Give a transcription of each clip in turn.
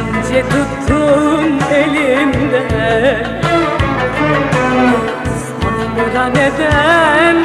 ince tuttun elimde. Sandıra neden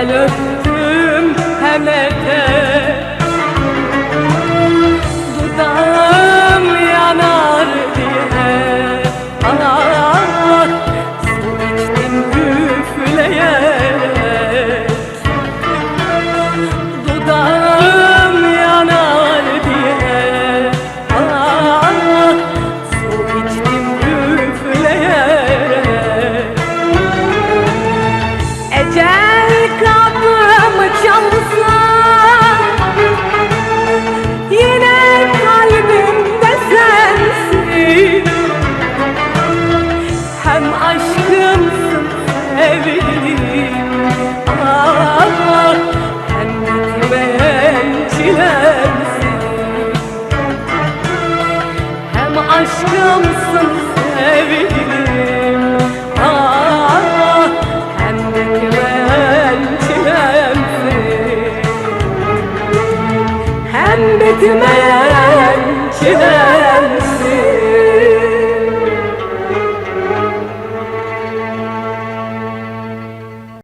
el öpme you may